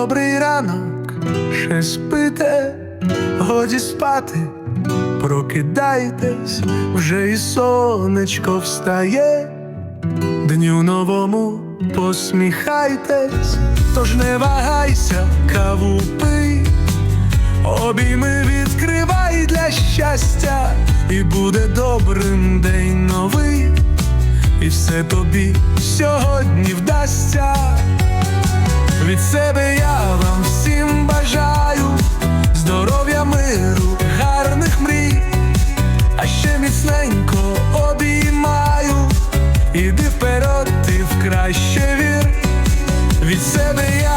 добрий ранок, ще спите, годі спати, прокидайтесь, вже і сонечко встає, дню новому посміхайтесь, тож не вагайся, каву пий, обійми відкривай для щастя, і буде добрим день новий, і все тобі сьогодні вдасться. Від себе від себе я.